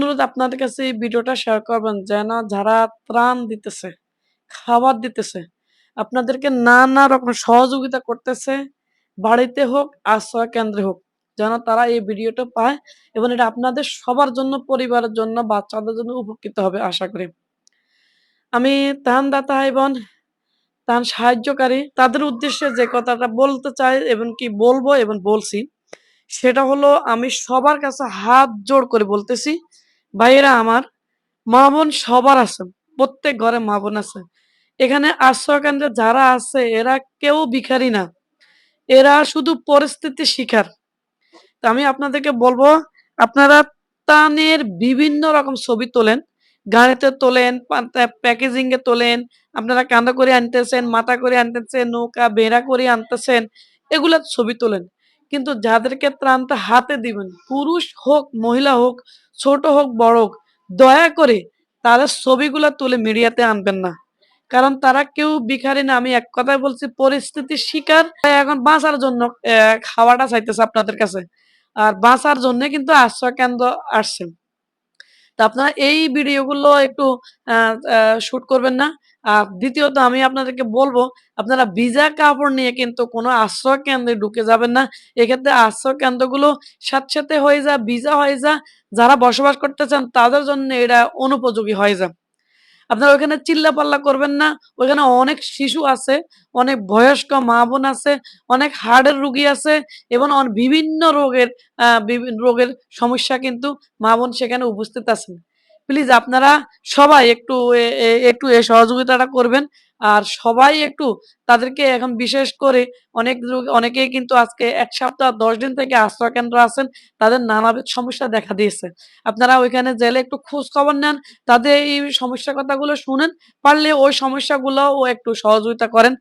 অনুরোধ আপনাদের কাছে এই ভিডিওটা শেয়ার করবেন, যেন যারা ত্রাণ দিতেছে, খাবার দিতেছে, আপনাদেরকে নানা রকম সহযোগিতা করতেছে, বাড়িতে হোক, আশ্রয় কেন্দ্রে হোক, যেন তারা এই ভিডিওটা পায় এবং এটা আপনাদের সবার জন্য, পরিবারের জন্য, বাচ্চাদের জন্য উপকৃত হবে, আশা করি। আমি তাহান দাতা এবং তাহান সাহায্যকারী, তাদের উদ্দেশ্যে যে কথাটা বলতে চাই এবং কি বলব এবং বলছি, সেটা হলো আমি সবার কাছে হাত জোড় করে বলতেছি ভাইয়েরা আমার, মা বোন সবার আছে, প্রত্যেক ঘরে মা বোন আছে। এখানে আশ্রয় কেন্দ্রে যারা আছে, এরা কেউ ভিখারি না। এরা শুধু পরিস্থিতি শিকার। তো আমি আপনাদেরকে বলব, আপনারা তানের বিভিন্ন রকম ছবি তোলেন, গাড়িতে তোলেন প্যাকেজিং এ তোলেন, আপনারা কাঁদা করে আনতেছেন, মাথা করে আনতেছেন, নৌকা, বেড়া করে আনতেছেন, এগুলা ছবি তোলেন। কিন্তু যাদেরকে ত্রাণটা হাতে দিবেন, পুরুষ হোক, মহিলা হোক, ছোট হোক, বড় হোক, দয়া করে তাদের ছবিগুলো তুলে মিডিয়াতে আনবেন না। কারণ তারা কেউ ভিখারি না, আমি এক কথায় বলছি পরিস্থিতির শিকার। এখন বাঁচার জন্য খাওয়াটা চাইতেছে আপনাদের কাছে। আর বাঁচার জন্য কিন্তু আশ্রয় কেন্দ্র আসছেন। আপনারা এই ভিডিওগুলো একটু শুট করবেন না। আর দ্বিতীয়ত আমি আপনাদেরকে বলব, আপনারা ভিজা কাপড় নিয়ে কিন্তু কোনো আশ্রয় কেন্দ্রে ঢুকে যাবেন না। এক্ষেত্রে আশ্রয় কেন্দ্রগুলো সাথে হয়ে যা, ভিজা হয়ে যা, যারা বসবাস করতে চান তাদের জন্য এটা অনুপযোগী হয়ে যা। আপনারা ওখানে চিল্লা পাল্লা করবেন না। ওখানে অনেক শিশু আছে, অনেক বয়স্ক মা বোন আছে, অনেক হার্টের রুগী আছে, এবং বিভিন্ন রোগের রোগের সমস্যা কিন্তু মা বোন সেখানে উপস্থিত আছেন। প্লিজ আপনারা সবাই একটু এ- এ- একটু এই সহযোগিতাটা করবেন। আর সবাই একটু তাদেরকে এখন বিশেষ করে অনেক অনেকেই কিন্তু আজকে এক সপ্তাহ, দশ দিন থেকে আশ্রয় কেন্দ্র আছেন, তাদের নানাবিধ সমস্যা দেখা দিয়েছে। আপনারা ওইখানে জেলে একটু খোঁজ খবর নেন, তাদের এই সমস্যার কথাগুলো শুনেন, পারলে ওই সমস্যাগুলোও একটু সহযোগিতা করেন।